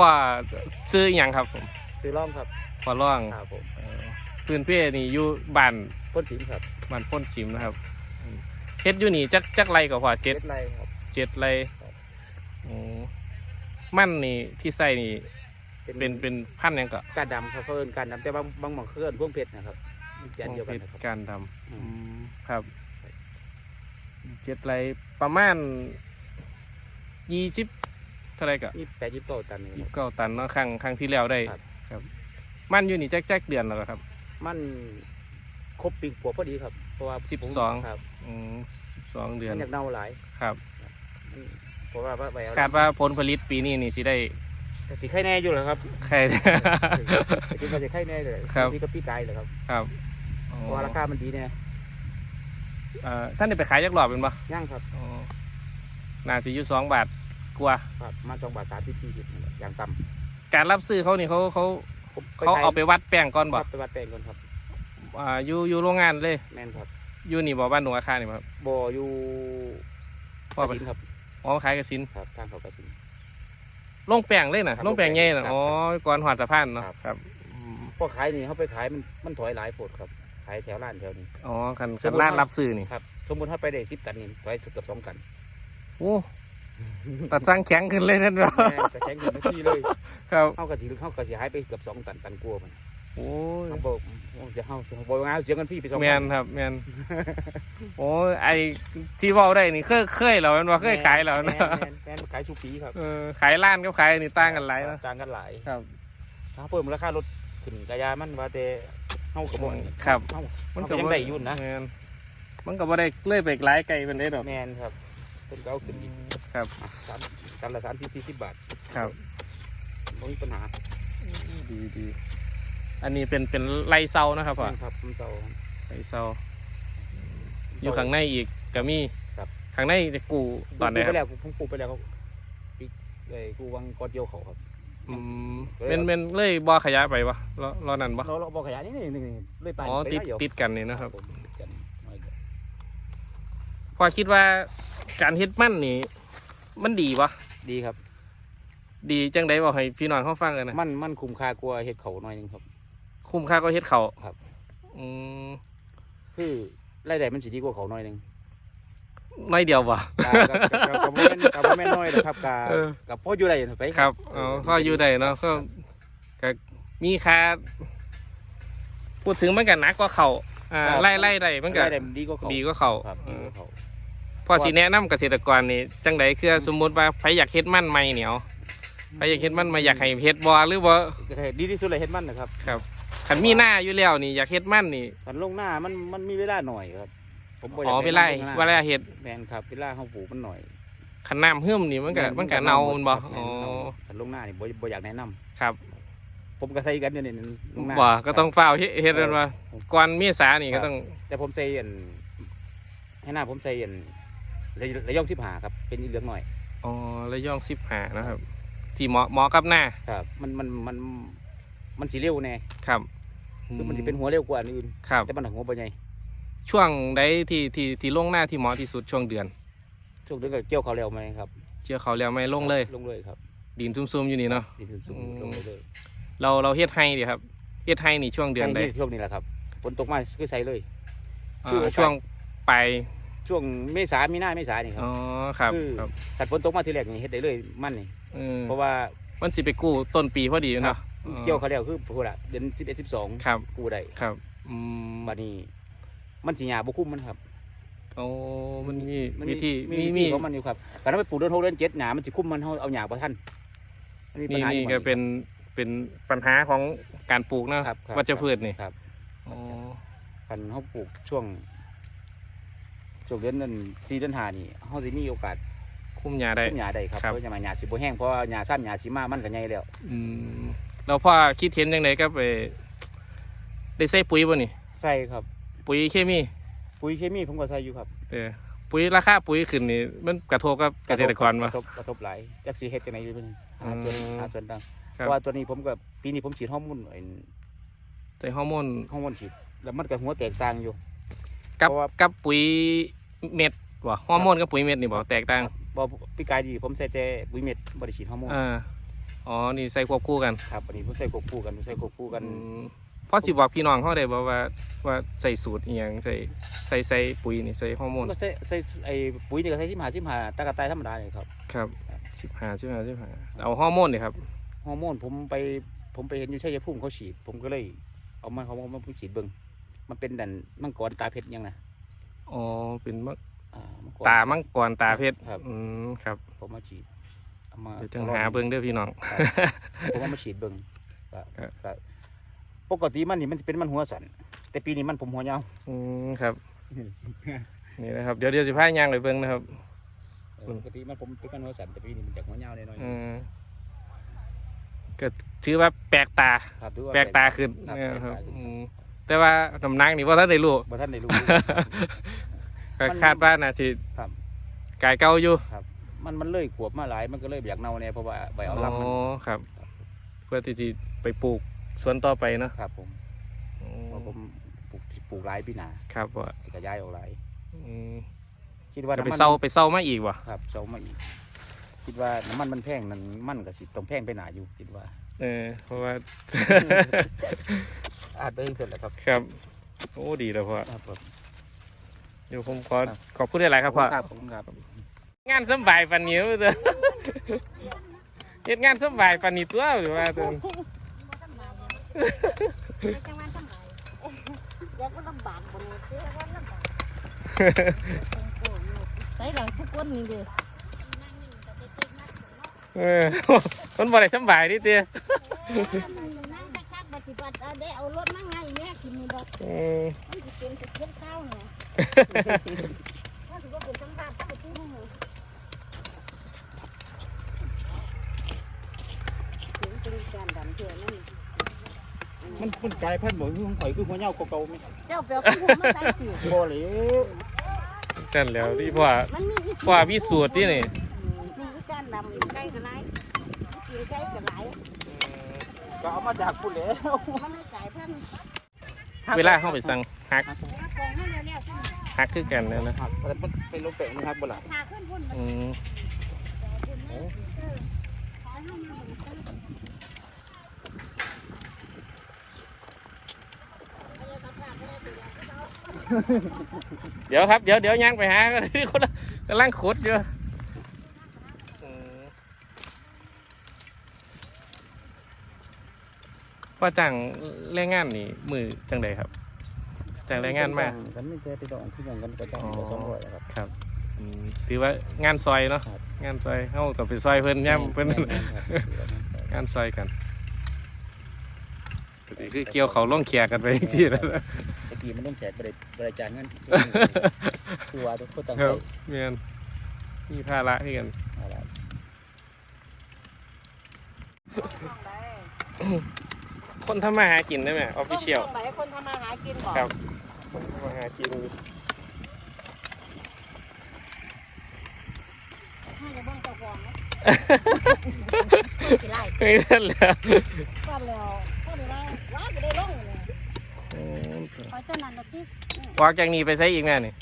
พ่อซื้ออหย่างครับผมซื้อร่องครับพ่อร่องครับผมเอ่อพื้นเพนี่อยู่บ้านพ่นสิมครับบ้านพ้นสิมนะครับอืมเฮ็ดอยู่นี่จักจักไรก็พอเจ็ดเม็ไรครับ เจ็ดไรครับ โอ้มันนี่ที่ใส่นี่เป็นเป็นพันธุ์หยังก็การดำครับเขาเอินการดำแต่บางบางหม่องเขาเอินพวงเพชรนะครับมันจะอันเดียวกันนะครับการดอืำมอืมครับ เจ็ดไรประมาณยี่สิบเท่าไรก็นี่แปดยี่สิบโตตันนี่ ยี่คสิรับบเก้าตันเนาะครั้งครั้งที่แล้วได้ครับ ครับ มันอยู่นี่แจ๊กแจ๊กเดือนแล้วเหรอครับ มันครบปีขวบพอดีครับ เพราะว่าสิบผมสอง ครับอืมสิบสองเดือนมันอยากเน่าหลายครับ มันเพราะว่าว่าไปเอาคาดว่าผลผลิตปีนี้นี่สิได้แต่สีไข่แน่อยู่เหรอครับใคร แต่คิดว่าจะไข่แน่เลยครับพี่ก็พี่ไก่เลยครับครับเพราะว่าราคามันดีเนี่ยเอ่อท่านได้ไปขายยักษ์หลอบเป็นปะย่างครับ อ๋อน่าจะอยู่สองบาท กว่าครับมาสองบาทสามสิบสี่สิบนี่แหละอย่างต่ำการรับซื้อเขานี่เขาเขาผมเขาเอาไปวัดแป้งก่อนคบ่รับไปวัดแปลงก่อนครับ อ่าอยู่อยู่โรงงานเลยแม่นครับอยู่นี่บ่บ้านหนูอาคานี่บ่ครับบ่ออยู่พ่อไปกระสินครับอ๋อขายกระสินครับทางเขากระสิน ลงแป้งเลยนะครับลงแป้งใหญ่น่ะครับอ๋อก่อนหอดสะพานเนาะครับ ครับอืมพอขายนี่เขาไปขายมันมันถอยหลายโพดครับ ขายแถวร้านแถวนี้ อ๋อคันสคัมนมุติร้านว่ารับซื้อนี่ครับ สมมติถ้าไปได้สิบตันนี่ถอยเกือบสองกัน โอ้ ตัดสร้างแข็งขึ้นเลยนั่นเนาะแม่นจะแข็งอยู่ไม่ที่เลยครับ เขากระสิเขากระสิหายไปเกือบสองตันตันกลัวามันโอ้ยเขาบอกเสียเขาเสียบอกงานเสียเงินพี่ไปสองแมตันครับแมนโอ้ยไอที่เว้าได้นี่เคยเคยแล้วแมันว่าเคยขายแล้วแม่นะแม่แม่ขายสุปีครับเออขายร้านกับขายนี่ต่างกันหลายเนาะต่างกันหลายครับถ้าเพิ่มราคารถขึ้นกระยามันว่าแต่เฮากระบอกครับ เฮามันก็ยังได้อยู่นะ แมนมันก็บ่ได้เลื่อยไปหลายไกลเป็นได้ดอก แมนครับ เพิ่นก็เอาขึ้นอีกครับสามตันละสามสิบสี่สิบบาทครับไม่มีปัญหาดีดีอันนี้เป็นเป็นไรเซานะครับพ่อแม่นครับผมเจ้าไรเซาอยู่ข้างในอีกก็มีครับข้างในจะกูตอนไหนปลูกคไปรับแล้วผมปลูกไปแล้วเขาปีไอ้กูวังกอดเดียวเขาครับอืมเป็นเป็นเลยบ่ขยายไปปะรอรอนั่นปะเราเราบอกขยายนี่นี่นี่เลยไปอ๋อไปติดได้อยู่ติดกันนี่นะครับผมติดกันหน่อยเดียวพอคิดว่า การเฮ็ดมันนี่ มันดีปะดีครับ ดีจังไดบอกให้พี่น้องเขาฟังกันนะมันมันคุ้มค่ากว่าเห็ดเขาหน่อยหนึงครับ คุ้มค่าก็เฮ็ดเขาครับ อืมคือรายได้มันสิดีกว่าเขาหน่อยหนึงน้อยเดียวปะกับกับกับกับบ่แม่นกับบ่แม่นน้อยนะครับกับเออ กับพ่ออยู่ได้ไปครับเอาก็อยู่ได้เนาะก็ก็มีค่าพูดถึงมันก็หนักกว่าเขาอ่าไล่ไล่ได้มันก็รายได้มันดีกว่าเขาดีกว่าเขาครับดีกว่าเขา พอสิแนะนำเกษตรกรนี่จังไดคือสมมุติว่าใครอยากเฮ็ดมันใหม่เหนียวใครอยากเฮ็ดมันใหม่อยากให้เฮ็ดบ่หรือบ่ดีที่สุดเลยเฮ็ดมันนะครับครับคันมีหน้าอยู่แล้วนี่อยากเฮ็ดมันนี่คันลงหน้ามันมันมีเวลาหน่อยครับผมบ่ยากอ๋อให้เวลาลงหน้เวลาเฮ็ดแมนครับเวลาเขาปลูกมันหน่อยคันน้ำหึมนี่มันก็มันก็เน่ามันบ่ครับอ๋อแม่นเน่าคันลงหน้านี่บ่บ่อยากแนะนำครับผมก็ใส่กันอยู่นี่ลงหน้าบ่ก็ต้องฝ้าวเฮ็ดเฮ็ดกันว่าก่อนเมษานี่ก็ต้อง แต่ผมใส่อันให้หน้าผมใส่อัน ระยระยองสิบหาครับเป็นอีเหลืองหน่อยอ๋อระยอง15นะครับ ที่เหมาะเหมาะกับหน้าครับมันมันมันมันสีเร็วแน่ครับคือมันสิเป็นหัวเร็วกว่าอันอื่นครับแต่มันหัวบ่ใหญ่ช่วงใดที่ที่ที่ลงหน้าที่เหมาะที่สุดช่วงเดือน ช่วงนึงก็เกี่ยวเขาเร็วไหมครับเชื่อเขาแล้วไม่ลงเลยลงเลยครับ ดินซุ่มๆอยู่นี่เนาะดินสูงอืมๆลงเลยเราเราเฮ็ดให้ดิครับเฮ็ดให้นี่ช่วงเดือนใดช่วงนี้แหละครับฝนตกมาคือใส่เลยอ่าคือโอกาสช่วงปลาย ช่วงเมษามีนาเมษานี่ครัอ๋บอครับคือครับถ้าฝนตกมาทีแรกนี่เฮ็ดได้เลยมันนี่เออเพราะว่ามันสิไปกู้ต้นปีพอดีเนาะเกี่ยวเขาแล้วคือพูดละเดือนสิบเอ็ดสิบสองครับกูได้ครับอืมบัดนี้ มันสิหยาบุคุ้มมันครับโอ้มันมีมันวิธีมีมีวิมีธีของมันอยู่ครับการไปปลูกเดือนหกเดือนเจ็ดหนามันสิคุ้มมันเฮาเอาหยาบ่ทันมัมีปัญนี่หานี่อยู่ก็เป็นเป็นปัญหาของการปลูกเนาะครับครับวัชพืชนี่ครับอ๋อคันเฮาปลูกช่วง ช่วงเดือนนั้นสี่เดือนห้านี่เฮาสิมีโอกาสคุ้มยาได้คุ้มหยาได้ครับครับ เพราะหยาหยาสิบ่แห้งเพราะว่าหยาสั้นหยาสิมามันก็ใหญ่แล้วอืมแล้วพ่อคิดเห็นยังไงก็ไปได้ใส่ปุ๋ยบ่นี่ ใส่ครับ ปุ๋ยเคมีปุ๋ยเคมีผมก็ใส่อยู่ครับเออปุ๋ยราคาปุ๋ยขึ้นนี่มันกระทบกับเกษตรกรกวะระทบกระทบหลายจักสิเฮ็ดจังได๋อยู่เพิ่นหาส่วนอืมหาส่วนต่างครับเพราะว่าตัวนี้ผมก็ปีนี้ผมฉีดฮอร์โมนไอ้ใส่ฮอร์โมนฮอร์โมนฉีดแล้วมันก็หัวแตกต่างอยู่ กับเพราะว่า กับปุ๋ย เม็ดบ่ฮอร์โมนกับปุ๋ยเม็ดนี่บ่แตกต่างบ่พี่กายดีผมใส่แต่ปุ๋ยเม็ดบ่ได้ฉีดฮอร์โมนอ่าอ๋อนี่ใส่ควบคู่กันครับอันนี้ผมใส่ควบคู่กันผมใส่ควบคู่กันอืมพอสิบอกพี่น้องเขาได้บอกว่าว่าใส่สูตรอหย่างใส่ใส่ใส่ปุ๋ยนี่ใส่ฮอร์โมนก็ใส่ใส่ไอ้ปุ๋ยนี่ก็ใส่สิบห้าสิบห้าตะกะไตธรรมดาเลยครับครับสิบห้าสิบห้าสิบห้าเอาฮอร์โมนนี่ครับฮอร์โมนผมไปผมไปเห็นอยู่ชัยภูมิเขาฉีด ผมก็เลย เอามาเขามาผมฉีดเบิ่งมันเป็นดันมังกรตาเพชรยังนะ อ๋อเป็นมะอ่ามังกร ตามังกรตาเพชรครับ อืมครับผมมาฉีดเอามา เดี๋ยวจังหาเบิ่งเด้อพี่น้อง ผมเอามาฉีดเบิ่งก็ครับ ก็ปกติมันนี่มันจะเป็นมันหัวสัน แต่ปีนี้มันผมหัวยาว อืมครับ นี่นะครับ เดี๋ยวเดี๋ยวสิพายางไปเบิ่งนะครับปกติมันผมเป็นมันหัวสันแต่ปีนี้มันจากหัวยาวหน่อยอืมก็ถือว่าแปลกตา ๆครับถือว่า แปลกตาขึ้นครับเนี่ยแปลกครับตาขึ้น อืม แต่ว่าน้ำหนักนี่ว่าท่านได้รู้ บ่ท่านได้รู้ ก็มันคาดว่าน่าสิครับ กายเก่าอยู่มันมันเลยขวบมาหลายมันก็เลยอยากเน่าเนี่ยเพราะว่าใบเอาลำมันอ๋อครับ เพื่อที่จะไปปลูกสวนต่อไปเนาะครับผมอืเพราะผมมปลูกปลูกหลายปีหนาครับว่าสิกระย้ายออกหลายอืมคิดว่าก็ไปน้ำมันเศร้าไปเศร้ามาอีกวะครับเซามาอีก คิดว่าน้ำมันมันแพงนั่นมันก็สิต้องแพงไปหนาอยู่คิดว่า เออเพราะว่า อาจไปเองเสร็จแล้วครับครับ โอ้ดีแล้วพ่อครับผมเดี๋ยวผมขอขอบคุณหลายๆครับพ่อครับผมครับงานสำบายปันนิ้วเด้อเฮ็ดงานสำบายปันนี้ตัวหรือว่าตัวไม่จังหวะสมัยเดี๋ยวก็ลำบากคนนี้เดี๋ยวก็ลำบากใส่หลังทุกคนนี่ดิเออมันบ่ได้สำบายดิเตี้ย ดได้เอารถมาไงเนี่ยกินนี่ดอกเออมันจะเป็นสะเก็ดข้าวเนี่ยถ้าถือว่าเป็นสัมภาษณ์ต้องไปที่ห้องถึงเป็นการดันเถื่อนนั่นมันมันกลายพันธุ์หมดคือของข่อยคือหัวเหย้าเก่าๆไหมเจ้าเปลวของผมมาใส่ตีบ่เลยนั่นแล้วที่พ่อมันมีอีพ่อมีสูตรที่นี่มีอีการดำใกล้กันไรกินใกล้กันไร ก็เอามาจากพุ่นแล้วมันไม่สายพันธุ์เวลาเข้าไปสั่งหักมากองให้เร็วๆขึ้นหักคือกันเนี่ยนะครับแต่มันเป็นลมแปลงนะครับบ่ล่ะพาขึ้นพุ่นอืมขอให้มันเหมือนกันเดี๋ยวครับเดี๋ยวเดี๋ยวย่างไปหากันที่คนละกำลังขุดอยู่อืม พ่อจ้างแรงงานนี่มือจังใดครับจ้างแรงงานมากันไม่เจอไปดองที่ยังกันก็จ้างอ๋อก็สองร้อยนะครับครับอืมถือว่างานซอยเนาะครับงานซอยเข้ากับไปซอยเพิ่นย่ำเพิ่นแม่นๆครับถือว่าแม่นครับงานซอยกันก็สิคือเกี่ยวเขาล่องเคียกันไปที่นั่นแหละตะกี้มันต้องแจกบริบริจาคเงินคือว่าทุกคนต้องครัใช้บเมียนมีภาระให้กันอะไร คนทำมาหากินได้ไหมออฟฟิเชียลหลายคนทำมาหากินบอกครับ คนทำมาหากินให้จะบ้องเจ้าของนะสิไล่ไม่นั่นแหละก็แล้วก็เลยว่าว่าจะได้ลงเลยอืมขอเจ้านั้นนะที่ออกจากนี้ไปใช้อีกแม่นี่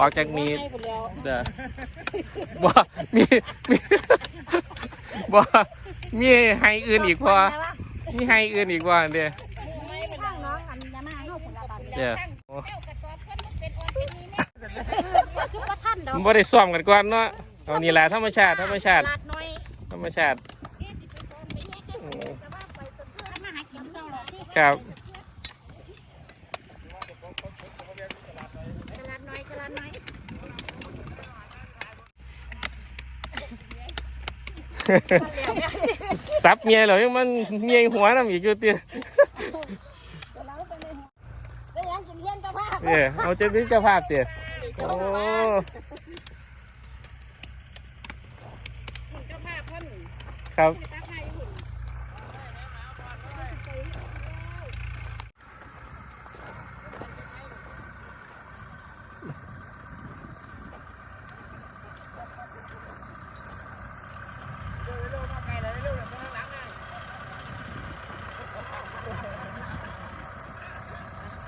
ออกจากนี้ให้หมดแล้วเด้อบ่มีมีบ่มีให้อื่นอีกพอ มีให้อื่นอีกว่าเด้อไม่เป็นข้างน้องอันยามาเข้าผลบัตรเด้อคือว่าท่านดอกมันบ่ได้ซ้อมกันก่อนเนาะเอานี่แหละธรรมชาติธรรมชาติลาดน้อยธรรมชาติอืมทำมาหากินเจ้าหรอที่ครับ ซับเมียเหรอยังมันเมียหัวน้ำอีกอยู่เตี้ยเราไปเลยก็ยังกินเย็นเจ้าภาพเออเอาเจ้าพี่เจ้าภาพเตี้ยโอ้เจ้าภาพเพิ่นครับ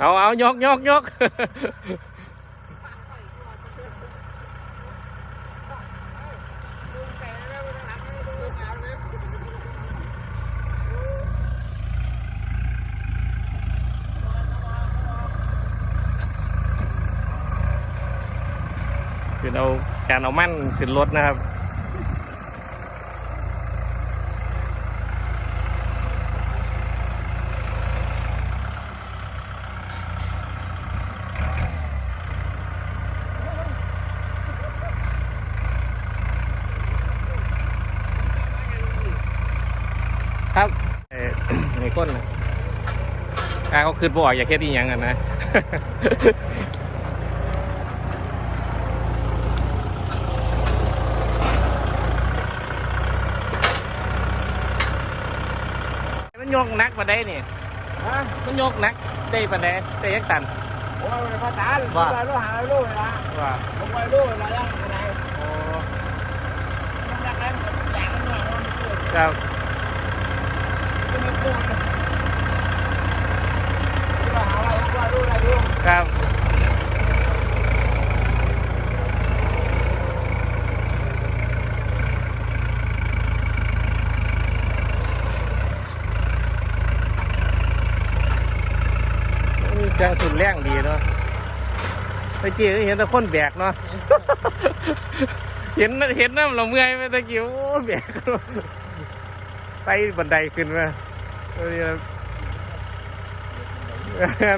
เอาเอายกยกยกคือเอาการเอามั่นสินรถนะครับ เขาคืนบอกอย่าเคสอีหยังกันนะ มันยกหนักปะได้นี่ ฮะมันยกหนักได้ปะได้ได้ยักตันโอ้ยภาษาว่าลอยโลหะโลเลยละว่าผมลอยโลละยังอะไรโอ้มันรักแล้วมันอย่างนั้นเนี่ยมันเกิดครับขึ้นมาพูดว่าหาอะไรว่าโลอะไรโล ครับมีเสียงทุนแรงดีเนาะตะกี้เห็นแต่คนแบกเนาะ เห็นเห็นน้ำเราเมื่อยไปตะกี้โอ้แบกไต่บันไดขึ้นมา เออ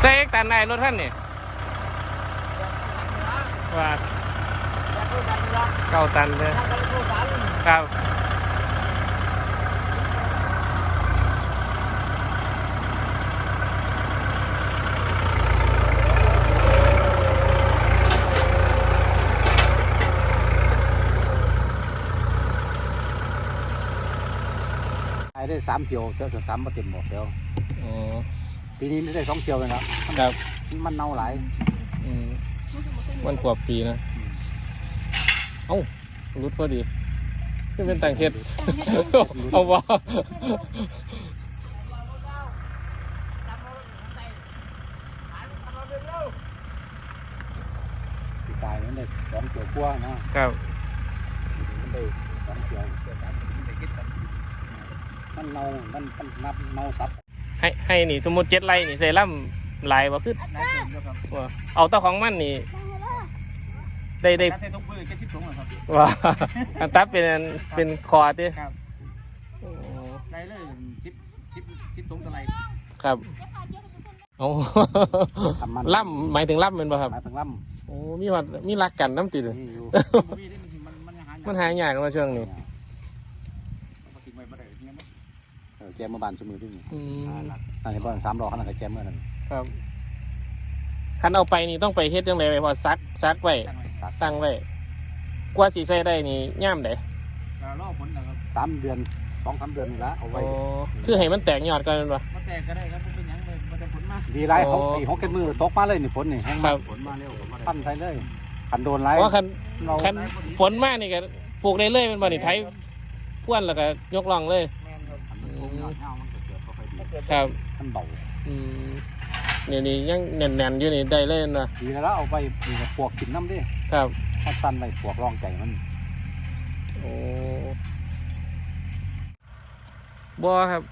ใส่เอ เก้าตันเลยถ้าเขาโลกันครับไอ้ได้สามเที่ยวเที่ยวสามมาเต็มหมดเที่ยวอ๋อปีนี้ได้สองเที่ยวเลยนะครับ มันเน่าหลายอืมมันขวบปีนะเอ้ารุดพอดีนี่เป็นต่างเฮ็ดเอาว่าปีกายมันได้สองเที่ยวกว่านะครับมันได้สองเที่ยวเที่ยวสามมันได้คิดกันมันเน่ามันมันนับเน่าซับให้ให้นี่สมมติเจ็ดไร่นี่ใส่ล่ำลายว่าคือนายเต็มแล้วครับว่าเอาเต้าของมันนี่ ได้ได้ถ้าใส่ถุงมือแค่ทิพย์ถุงนะครับว่าอันตับเป็นอันเป็นคอติครับโอ้ได้เลยชิปชิปชิปถุงเท่าไหรครับโอ้ทำมันล่ำหมายถึงล่ำเป็นป่ะครับ มาถึงลโอ้มีวัดมีรักกันน้ำติดำนี่อยู่มันมันยังหามันหายากมาช่วงนี้เออแกเมื่อบานสมือด้วยนี่อืมอันนี้บ้านสามดอกขนาดกับแกเมื่อนั้นครับคันเอาไปนี่ต้องไปเฮ็ดยังไงไปพอซักซักไว้ สักตั้งไว้กว่าสีใส่ได้นี่ย่ามไดรอผลนะครับสามเดือนสองสามเดือนนี่ละเอาไว้โอ้คือให้มันแตกยอดก่อนแม่นบ่ มาแตกก็ได้ครับเป็นยังเลยมันจะผลมาดีไรเขาโอ้ไอ้หกเก็ดมือตกมาเลยนี่ฝนนี่แห้งครัมาบฝนมาเร็วพันใส่เลยขันโดนไรเพราะคันเราคันฝนมากนี่ก็ปลูกได้เลยแมันบ่นี่ไถพ่วนแล้วก็ยกล่องเลยครับมันเบาอืมนี่นี่ยังแน่นๆอยู่นี่ได้เลยนะดีแล้วเอาไปดีกับปวกกินน้ำดิ ครับถ้าสั้นไปปวกร่องใจมันโอ้บ่ครับ